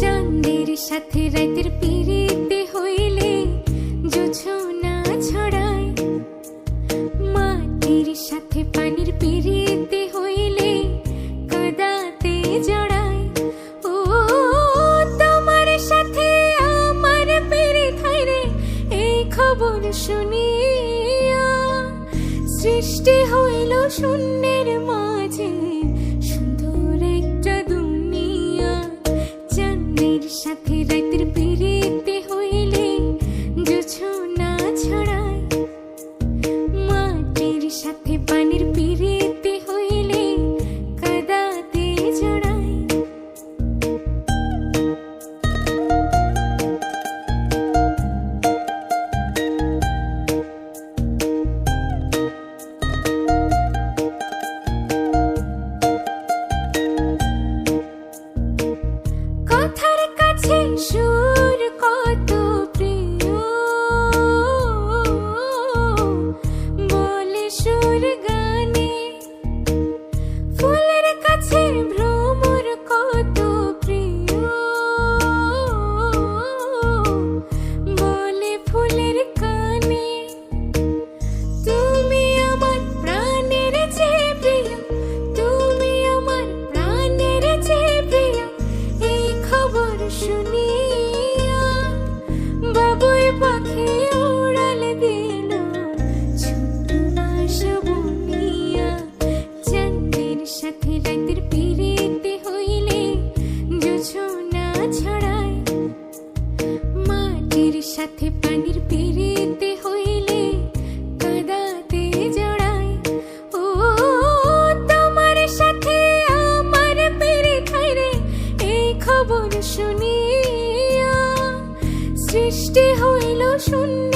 চাঁদের সাথে রাতের পিড়িতে হইলে জোছনা ছড়ায়। মাটির সাথে পানির পিড়িতে হইলে কাদাতে জড়ায়। ও, তোমার সাথে আমার পিড়িত হয় রে, এই খবর শুনিয়া সৃষ্টি হইল শূন্যের মাঝে। সাথে jour. পিড়িতে হইলে মাটির সাথে পানির পিড়িতে হইলে কাদাতে জড়ায় ও, তোমার সাথে আমার খবর সৃষ্টি হইল শূন্য